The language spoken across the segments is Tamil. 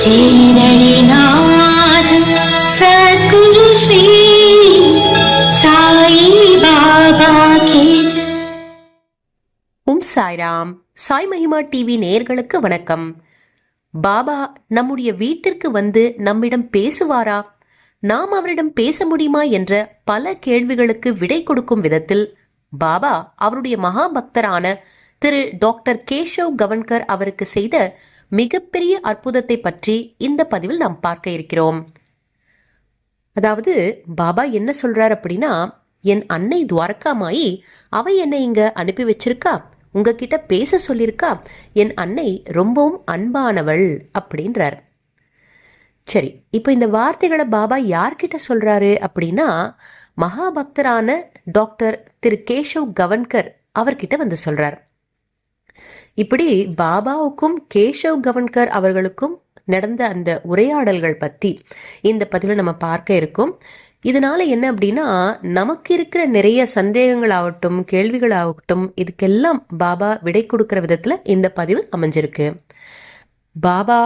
பாபா சாய்ராம் சாய் மகிமா டிவி நேயர்களுக்கு வணக்கம். பாபா நம்முடைய வீட்டிற்கு வந்து நம்மிடம் பேசுவாரா? நாம் அவரிடம் பேச முடியுமா என்ற பல கேள்விகளுக்கு விடை கொடுக்கும் விதத்தில் பாபா அவருடைய மகாபக்தரான திரு டாக்டர் கேஷவ் கவன்கர் அவருக்கு செய்த மிகப்பெரிய அற்புதத்தை பற்றி இந்த பதிவில் நாம் பார்க்க இருக்கிறோம். அதாவது பாபா என்ன சொல்றார் அப்படின்னா என் அன்னை துவாரகாமாயி அவ என்னை இங்க அனுப்பி வச்சிருக்கா? உங்ககிட்ட பேச சொல்லியிருக்கா என் அன்னை ரொம்பவும் அன்பானவள் அப்படின்றார். சரி இப்போ இந்த வார்த்தைகளை பாபா யார்கிட்ட சொல்றாரு அப்படின்னா மகாபக்தரான டாக்டர் திரு கேஷவ் கவன்கர் அவர்கிட்ட வந்து சொல்றார். இப்படி பாபாவுக்கும் கேஷவ் கவன்கர் அவர்களுக்கும் நடந்த அந்த உரையாடல்கள் பத்தி இந்த பதிவில் நம்ம பார்க்க இருக்கோம். இதனால என்ன அப்படின்னா நமக்கு இருக்கிற நிறைய சந்தேகங்கள் ஆகட்டும் கேள்விகள் ஆகட்டும் இதுக்கெல்லாம் பாபா விடை கொடுக்கிற விதத்துல இந்த பதிவு அமைஞ்சிருக்கு. பாபா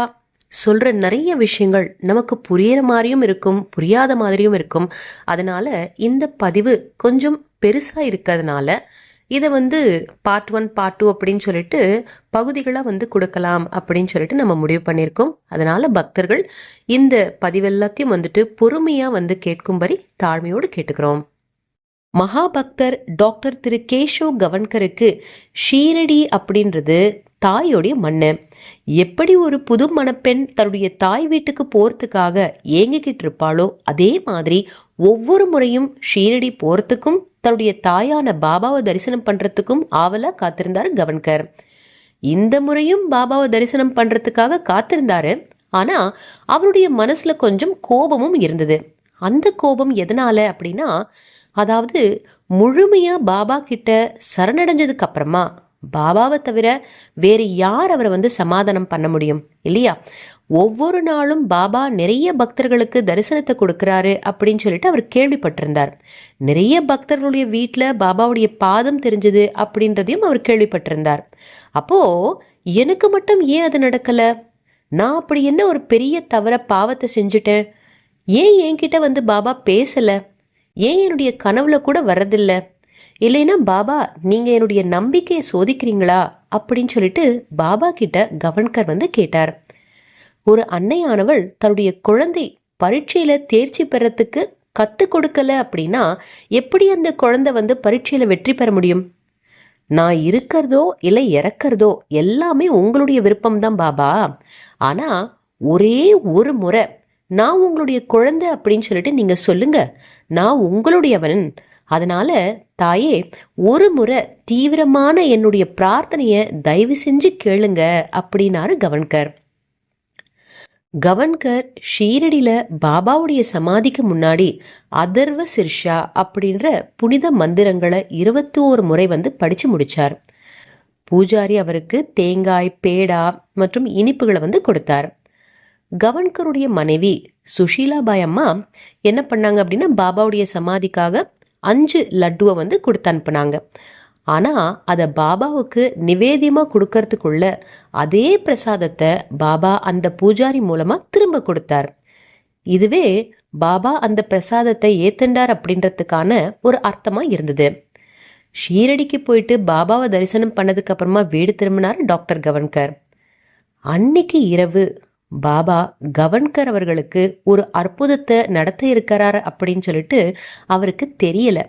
சொல்ற நிறைய விஷயங்கள் நமக்கு புரியற மாதிரியும் இருக்கும் புரியாத மாதிரியும் இருக்கும். அதனால இந்த பதிவு கொஞ்சம் பெருசா இருக்கிறதுனால இதை வந்து பார்ட் ஒன் பார்ட் டூ அப்படின்னு சொல்லிட்டு பகுதிகளாக வந்து கொடுக்கலாம் அப்படின்னு சொல்லிட்டு நம்ம முடிவு பண்ணியிருக்கோம். அதனால பக்தர்கள் இந்த பதிவெல்லாத்தையும் வந்துட்டு பொறுமையாக வந்து கேட்கும்படி தாழ்மையோடு கேட்டுக்கிறோம். மகாபக்தர் டாக்டர் திரு கேஷவ் கவன்கருக்கு ஷீரடி அப்படின்றது தாயோடைய மண்ணு. எப்படி ஒரு புது மணப்பெண் தன்னுடைய தாய் வீட்டுக்கு போறதுக்காக ஏங்கிக்கிட்டு இருப்பாளோ அதே மாதிரி ஒவ்வொரு முறையும் ஷீரடி போறதுக்கும் தன்னுடைய தாயான பாபாவை தரிசனம் பண்றதுக்கும் ஆவலா காத்திருந்தார் கவன்கர். இந்த முறையும் பாபாவை தரிசனம் பண்றதுக்காக காத்திருந்தாரு. ஆனா அவருடைய மனசுல கொஞ்சம் கோபமும் இருந்தது. அந்த கோபம் எதனால அப்படின்னா அதாவது முழுமையா பாபா கிட்ட சரணடைஞ்சதுக்கு அப்புறமா பாபாவை தவிர வேறு யார் அவரை வந்து சமாதானம் பண்ண முடியும் இல்லையா? ஒவ்வொரு நாளும் பாபா நிறைய பக்தர்களுக்கு தரிசனத்தை கொடுக்குறாரு அப்படின்னு சொல்லிட்டு அவர் கேள்விப்பட்டிருந்தார். நிறைய பக்தர்களுடைய வீட்டில் பாபாவுடைய பாதம் தெரிஞ்சது அப்படின்றதையும் அவர் கேள்விப்பட்டிருந்தார். அப்போ எனக்கு மட்டும் ஏன் அது நடக்கல? நான் அப்படி என்ன ஒரு பெரிய தவற பாவத்தை செஞ்சுட்டேன்? ஏன் என்கிட்ட வந்து பாபா பேசல? ஏன் என்னுடைய கனவுல கூட வர்றதில்ல? இல்லைன்னா பாபா நீங்க என்னுடைய நம்பிக்கையை சோதிக்கிறீங்களா? அப்படின்னு சொல்லிட்டு பாபா கிட்ட கவன்கர் வந்து கேட்டார். ஒரு அன்னையானவள் தன்னுடைய குழந்தை பரீட்சையில தேர்ச்சி பெறத்துக்கு கத்து கொடுக்கல அப்படின்னா எப்படி அந்த குழந்தை வந்து பரீட்சையில வெற்றி பெற முடியும்? நான் இருக்கிறதோ இல்லை இறக்கிறதோ எல்லாமே உங்களுடைய விருப்பம்தான் பாபா. ஆனா ஒரே ஒரு முறை நான் உங்களுடைய குழந்தை அப்படின்னு சொல்லிட்டு நீங்க சொல்லுங்க. நான் உங்களுடையவன். அதனால தாயே ஒரு முறை தீவிரமான என்னுடைய பிரார்த்தனைய தயவு செஞ்சு கேளுங்க அப்படின்னாரு கவன்கர். கவன்கர் ஷீரடியில பாபாவுடைய சமாதிக்கு முன்னாடி அதர்வ சிர்ஷா அப்படின்ற புனித மந்திரங்களை இருபத்தி ஓரு முறை வந்து படிச்சு முடிச்சார். பூஜாரி அவருக்கு தேங்காய் பேடா மற்றும் இனிப்புகளை வந்து கொடுத்தார். கவன்கருடைய மனைவி சுஷீலாபாய் அம்மா என்ன பண்ணாங்க அப்படின்னா பாபாவுடைய சமாதிக்காக அஞ்சு லட்டுவை வந்து கொடுத்து அனுப்புனாங்க. ஆனால் அதை பாபாவுக்கு நிவேதியமாக கொடுக்கறதுக்குள்ள அதே பிரசாதத்தை பாபா அந்த பூஜாரி மூலமாக திரும்ப கொடுத்தார். இதுவே பாபா அந்த பிரசாதத்தை ஏத்தண்டார் அப்படின்றதுக்கான ஒரு அர்த்தமாக இருந்தது. ஷீரடிக்கு போயிட்டு பாபாவை தரிசனம் பண்ணதுக்கு அப்புறமா வீடு திரும்பினார் டாக்டர் கவன்கர். அன்னைக்கு இரவு பாபா கவன்கர் அவர்களுக்கு ஒரு அற்புதத்தை நடத்த இருக்கிறார் அப்படின்னு சொல்லிட்டு அவருக்கு தெரியலை.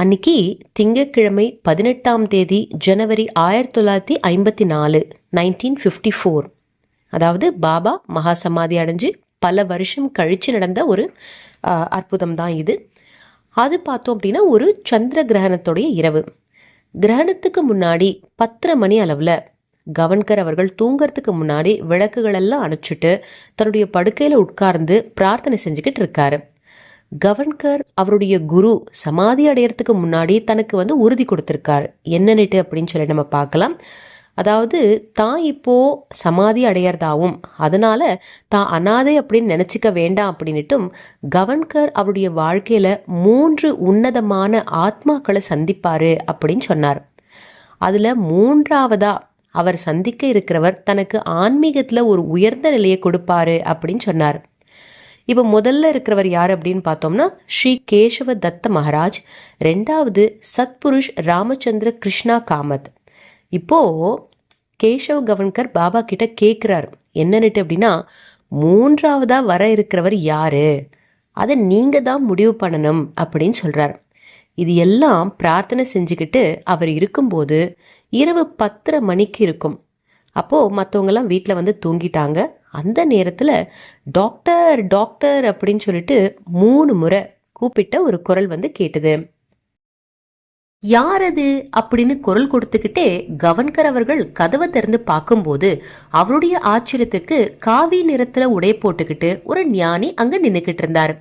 அன்னைக்கு திங்கட்கிழமை பதினெட்டாம் தேதி ஜனவரி ஆயிரத்தி தொள்ளாயிரத்தி ஐம்பத்தி நாலு நைன்டீன் ஃபிஃப்டி ஃபோர் அதாவது பாபா மகா சமாதி அடைஞ்சு பல வருஷம் கழிச்சு நடந்த ஒரு அற்புதம் தான் இது. அது பார்த்தோம் அப்படின்னா ஒரு சந்திர கிரகணத்துடைய இரவு. கிரகணத்துக்கு முன்னாடி பத்தரை மணி அளவில் கவன்கர் அவர்கள் தூங்கறதுக்கு முன்னாடி விளக்குகளெல்லாம் அணைச்சிட்டு தன்னுடைய படுக்கையில் உட்கார்ந்து பிரார்த்தனை செஞ்சுக்கிட்டு இருக்காரு. கவன்கர் அவருடைய குரு சமாதி அடையறதுக்கு முன்னாடி தனக்கு வந்து உறுதி கொடுத்துருக்காரு. என்னன்னுட்டு அப்படின்னு சொல்லி நம்ம பார்க்கலாம். அதாவது தான் இப்போ சமாதி அடையறதாவும் அதனால தான் அனாதை அப்படின்னு நினச்சிக்க வேண்டாம் அப்படின்னுட்டும் கவன்கர் அவருடைய வாழ்க்கையில மூன்று உன்னதமான ஆத்மாக்களை சந்திப்பாரு அப்படின்னு சொன்னார். அதுல மூன்றாவதா அவர் சந்திக்க இருக்கிறவர் தனக்கு ஆன்மீகத்துல ஒரு உயர்ந்த நிலையை கொடுப்பாரு அப்படின்னு சொன்னார். இப்போ முதல்ல இருக்கிறவர் யார் அப்படின்னு பார்த்தோம்னா ஸ்ரீ கேசவ தத்த மகாராஜ் ரெண்டாவது சத்புருஷ் ராமச்சந்திர கிருஷ்ணா காமத். இப்போ கேசவ் கவன்கர் பாபா கிட்ட கேட்குறாரு என்னன்னுட்டு அப்படின்னா மூன்றாவதா வர இருக்கிறவர் யாரு? அதை நீங்க தான் முடிவு பண்ணணும் அப்படின்னு சொல்றார். இது எல்லாம் பிரார்த்தனை செஞ்சுக்கிட்டு அவர் இருக்கும்போது இரவு பத்தரை மணிக்கு இருக்கும். அப்போது மற்றவங்கெல்லாம் வீட்டில் வந்து தூங்கிட்டாங்க. அந்த நேரத்தில் டாக்டர் டாக்டர் அப்படின்னு சொல்லிட்டு மூணு முறை கூப்பிட்ட ஒரு குரல் வந்து கேட்டது. யார் அது? அப்படின்னு குரல் கொடுத்துக்கிட்டே கவன்கர் அவர்கள் கதவை திறந்து பார்க்கும்போது அவருடைய ஆச்சரியத்துக்கு காவி நிறத்துல உடை போட்டுக்கிட்டு ஒரு ஞானி அங்க நின்னுக்கிட்டு இருந்தார்.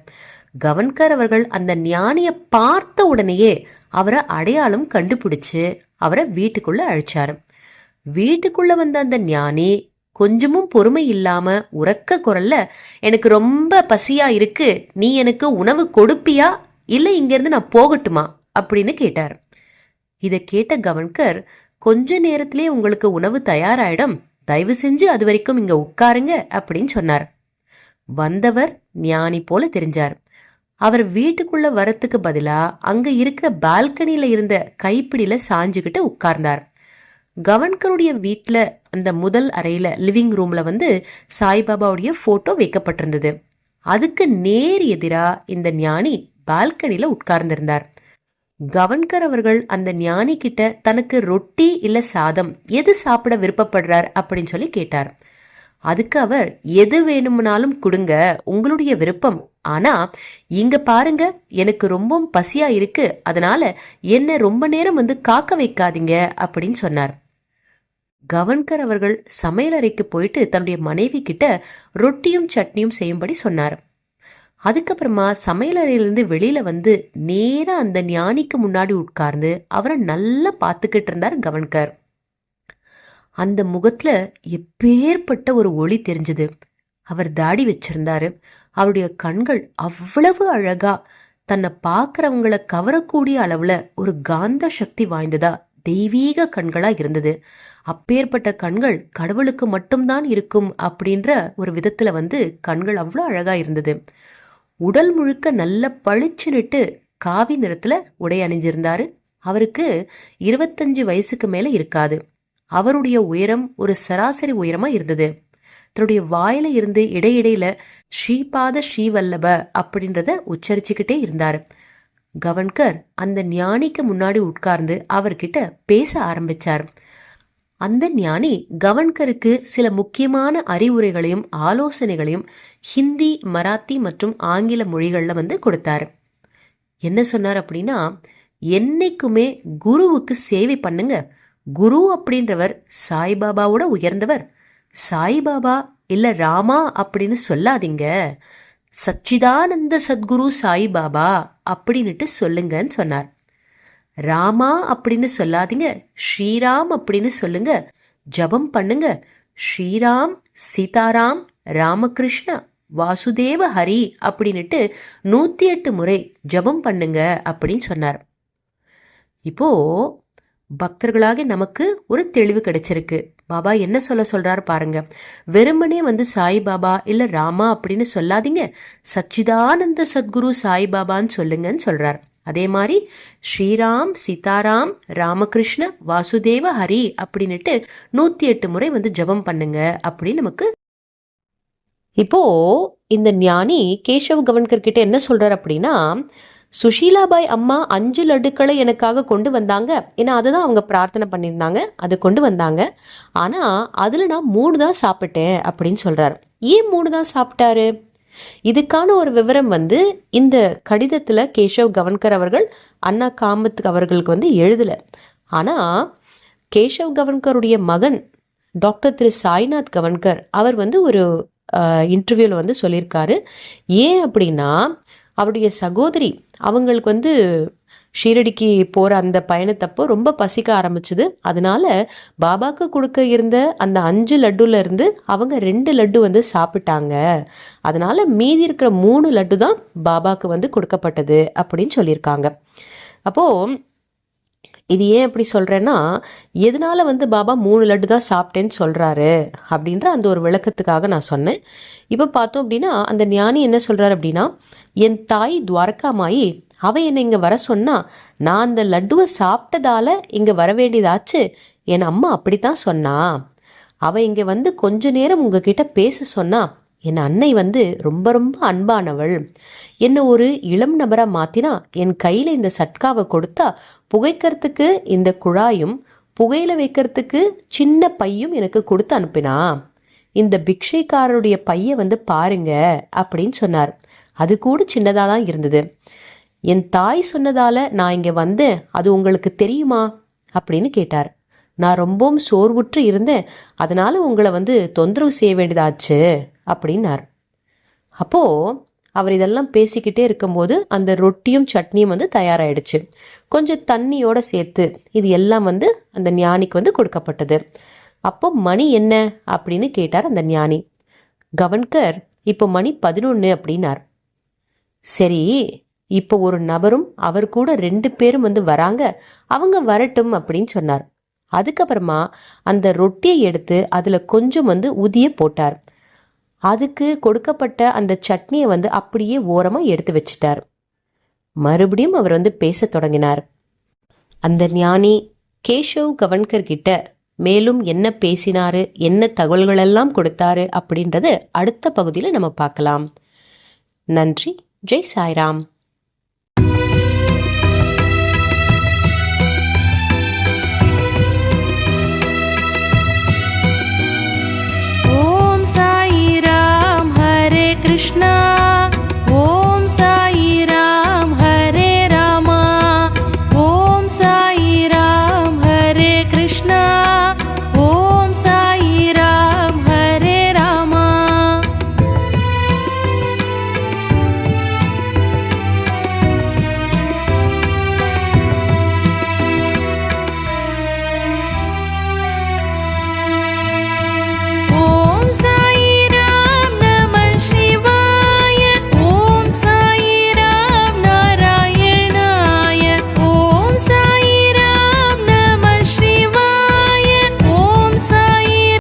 கவன்கர் அவர்கள் அந்த ஞானிய பார்த்த உடனேயே அவரை அடையாளம் கண்டுபிடிச்சு அவரை வீட்டுக்குள்ள அழைச்சாரு. வீட்டுக்குள்ள வந்த அந்த ஞானி கொஞ்சமும் பொறுமை இல்லாம உறக்க குரல்ல எனக்கு ரொம்ப பசியா இருக்கு. நீ எனக்கு உணவு கொடுப்பியா? இல்ல இங்கிருந்து நான் போகட்டுமா? அப்படின்னு கேட்டார். இதை கேட்ட கவன்கர் கொஞ்ச நேரத்திலே உங்களுக்கு உணவு தயாராயிடும். தயவு செஞ்சு அது வரைக்கும் இங்க உட்காருங்க அப்படின்னு சொன்னார். வந்தவர் ஞானி போல தெரிஞ்சார். அவர் வீட்டுக்குள்ள வரத்துக்கு பதிலா அங்க இருக்கிற பால்கனியில இருந்த கைப்பிடியில சாஞ்சுக்கிட்டு உட்கார்ந்தார். கவன்கருடைய வீட்டில் அந்த முதல் அறையில் லிவிங் ரூமில் வந்து சாய்பாபாவுடைய ஃபோட்டோ வைக்கப்பட்டிருந்தது. அதுக்கு நேர் எதிராக இந்த ஞானி பால்கனியில் உட்கார்ந்திருந்தார். கவன்கர் அவர்கள் அந்த ஞானி கிட்ட தனக்கு ரொட்டி இல்ல சாதம் எது சாப்பிட விருப்பப்படுறார்? அப்படின்னு சொல்லி கேட்டார். அதுக்கு அவர் எது வேணும்னாலும் கொடுங்க உங்களுடைய விருப்பம். ஆனா இங்க பாருங்க எனக்கு ரொம்ப பசியா இருக்கு. அதனால என்ன ரொம்ப நேரம் வந்து காக்க வைக்காதீங்க. அப்படின்னு சொன்னார். கவன்கர் அவர்கள் சமையலறைக்கு போயிட்டு தன்னுடைய மனைவி கிட்ட ரொட்டியும் சட்னியும் செய்யும்படி சொன்னார். அதுக்கப்புறமா சமையலறையிலிருந்து வெளியில வந்து நேரா அந்த ஞானிக்கு முன்னாடி உட்கார்ந்து அவரை நல்லா பார்த்துக்கிட்டு இருந்தார் கவன்கர். அந்த முகத்துல எப்பேற்பட்ட ஒரு ஒளி தெரிஞ்சது. அவர் தாடி வச்சிருந்தாரு. அவருடைய கண்கள் அவ்வளவு அழகா தன்னை பார்க்கறவங்கள கவரக்கூடிய அளவுல ஒரு காந்த சக்தி வாய்ந்ததா தெய்வீக கண்களா இருந்தது. அப்பேற்பட்ட கண்கள் கடவுளுக்கு மட்டும்தான் இருக்கும் அப்படின்ற ஒரு விதத்துல வந்து கண்கள் அவ்வளோ அழகா இருந்தது. உடல் முழுக்க நல்ல பளிச்சுன்னுட்டு காவி நிறத்துல உடை அணிஞ்சிருந்தாரு. அவருக்கு இருபத்தஞ்சு வயசுக்கு மேல இருக்காது. அவருடைய உயரம் ஒரு சராசரி உயரமா இருந்தது. தன்னுடைய வாயில இருந்து இடையிடையில ஸ்ரீபாத ஸ்ரீவல்லப அப்படின்றத உச்சரிச்சுக்கிட்டே இருந்தாரு. கவன்கர் அந்த ஞானிக்கு முன்னாடி உட்கார்ந்து அவர்கிட்ட பேச ஆரம்பிச்சார். அந்த ஞானி கவன்கருக்கு சில முக்கியமான அறிவுரைகளையும் ஆலோசனைகளையும் ஹிந்தி மராத்தி மற்றும் ஆங்கில மொழிகளில் வந்து கொடுத்தார். என்ன சொன்னார் அப்படின்னா என்னைக்குமே குருவுக்கு சேவை பண்ணுங்க. குரு அப்படின்றவர் சாய்பாபாவோட உயர்ந்தவர். சாய்பாபா இல்லை ராமா அப்படின்னு சொல்லாதீங்க. சச்சிதானந்த சத்குரு சாய்பாபா அப்படின்னுட்டு சொல்லுங்கன்னு சொன்னார். ராமா அப்படின்னு சொல்லாதீங்க ஸ்ரீராம் அப்படின்னு சொல்லுங்க ஜபம் பண்ணுங்க. ஸ்ரீராம் சீதாராம் ராமகிருஷ்ண வாசுதேவ ஹரி அப்படின்னுட்டு நூத்தி எட்டு முறை ஜபம் பண்ணுங்க அப்படின்னு சொன்னார். இப்போ பக்தர்களாக நமக்கு ஒரு தெளிவு கிடைச்சிருக்கு. பாபா என்ன சொல்ல சொல்றாரு பாருங்க. வெறுமனே வந்து சாய் பாபா இல்ல ராமா அப்படின்னு சொல்லாதீங்க. சச்சிதானந்த சத்குரு சாய் பாபான்னு சொல்லுங்கன்னு சொல்றார். அதே மாதிரி ஸ்ரீராம் சீதாராம் ராமகிருஷ்ண வாசுதேவ ஹரி அப்படின்னுட்டு நூத்தி எட்டு முறை வந்து ஜெபம் பண்ணுங்க அப்படின்னு நமக்கு. இப்போ இந்த ஞானி கேஷவ் கவன்கர் கிட்ட என்ன சொல்றாரு அப்படின்னா சுஷீலாபாய் அம்மா அஞ்சு லட்டுக்களை எனக்காக கொண்டு வந்தாங்க. ஏன்னா அதை தான் அவங்க பிரார்த்தனை பண்ணியிருந்தாங்க. அது கொண்டு வந்தாங்க. ஆனால் அதில் நான் மூணு தான் சாப்பிட்டேன் அப்படின்னு சொல்கிறாரு ஏன் மூணு தான் சாப்பிட்டாரு? இதுக்கான ஒரு விவரம் வந்து இந்த கடிதத்தில் கேஷவ் கவன்கர் அவர்கள் அண்ணா காமத் அவர்களுக்கு வந்து எழுதல. ஆனால் கேஷவ் கவன்கருடைய மகன் டாக்டர் திரு சாய்நாத் கவன்கர் அவர் வந்து ஒரு இன்டர்வியூவில் வந்து சொல்லியிருக்காரு. ஏன் அப்படின்னா அவருடைய சகோதரி அவங்களுக்கு வந்து ஷீரடிக்கு போகிற அந்த பயணத்தப்போ ரொம்ப பசிக்க ஆரம்பிச்சுது. அதனால பாபாக்கு கொடுக்க இருந்த அந்த அஞ்சு லட்டுல இருந்து அவங்க ரெண்டு லட்டு வந்து சாப்பிட்டாங்க. அதனால மீதி இருக்கிற மூணு லட்டு தான் பாபாக்கு வந்து கொடுக்கப்பட்டது அப்படின்னு சொல்லியிருக்காங்க. அப்போது இது ஏன் அப்படி சொல்கிறேன்னா எதனால் வந்து பாபா மூணு லட்டு தான் சாப்பிட்டேன்னு சொல்கிறாரு அப்படின்ற அந்த ஒரு விளக்கத்துக்காக நான் சொன்னேன். இப்போ பார்த்தோம் அப்படின்னா அந்த ஞானி என்ன சொல்கிறாரு அப்படின்னா என் தாய் துவாரகாமாயி அவ என்னை இங்கே வர சொன்னா நான் அந்த லட்டுவை சாப்பிட்டதால இங்கே வர வேண்டியதாச்சு என் அம்மா அப்படித்தான் சொன்னா. அவ இங்கே வந்து கொஞ்ச நேரம் உங்ககிட்ட பேச சொன்னா என் அன்னை வந்து ரொம்ப ரொம்ப அன்பானவள். என்னை ஒரு இளம் நபராக மாத்தினா என் கையில் இந்த சட்காவை கொடுத்தா புகைக்கிறதுக்கு இந்த குழாயும் புகையில வைக்கிறதுக்கு சின்ன பையும் எனக்கு கொடுத்து அனுப்பினா. இந்த பிக்ஷைக்காரருடைய பைய வந்து பாருங்க அப்படின்னு சொன்னார். அது கூட சின்னதாக தான் இருந்தது. என் தாய் சொன்னதால நான் இங்கே வந்தேன். அது உங்களுக்கு தெரியுமா? அப்படின்னு கேட்டார். நான் ரொம்பவும் சோர்வுற்று இருந்தேன். அதனால உங்களை வந்து தொந்தரவு செய்ய வேண்டியதாச்சு. அப்படின்னார். அப்போது அவர் இதெல்லாம் பேசிக்கிட்டே இருக்கும்போது அந்த ரொட்டியும் சட்னியும் வந்து தயாராகிடுச்சு கொஞ்சம் தண்ணியோட சேர்த்து இது எல்லாம் வந்து அந்த ஞானிக்கு வந்து கொடுக்கப்பட்டது. அப்போ மணி என்ன அப்படின்னு கேட்டார் அந்த ஞானி. கவன்கர் இப்போ மணி பதினொன்று அப்படின்னார். சரி இப்போ ஒரு நபரும் அவர் கூட ரெண்டு பேரும் வந்து வராங்க அவங்க வரட்டும் அப்படின்னு சொன்னார். அதுக்கப்புறமா அந்த ரொட்டியை எடுத்து அதில் கொஞ்சம் வந்து உதிய போட்டார். அதுக்கு கொடுக்கப்பட்ட அந்த சட்னியை வந்து அப்படியே ஓரமாக எடுத்து வச்சிட்டார். மறுபடியும் அவர் வந்து பேசத் தொடங்கினார். அந்த ஞானி கேஷவ் கவன்கர் கிட்ட மேலும் என்ன பேசினாரு? என்ன தகவல்களெல்லாம் கொடுத்தாரு? அப்படின்றது அடுத்த பகுதியில் நம்ம பார்க்கலாம். நன்றி. ஜெய் சாய்ராம்.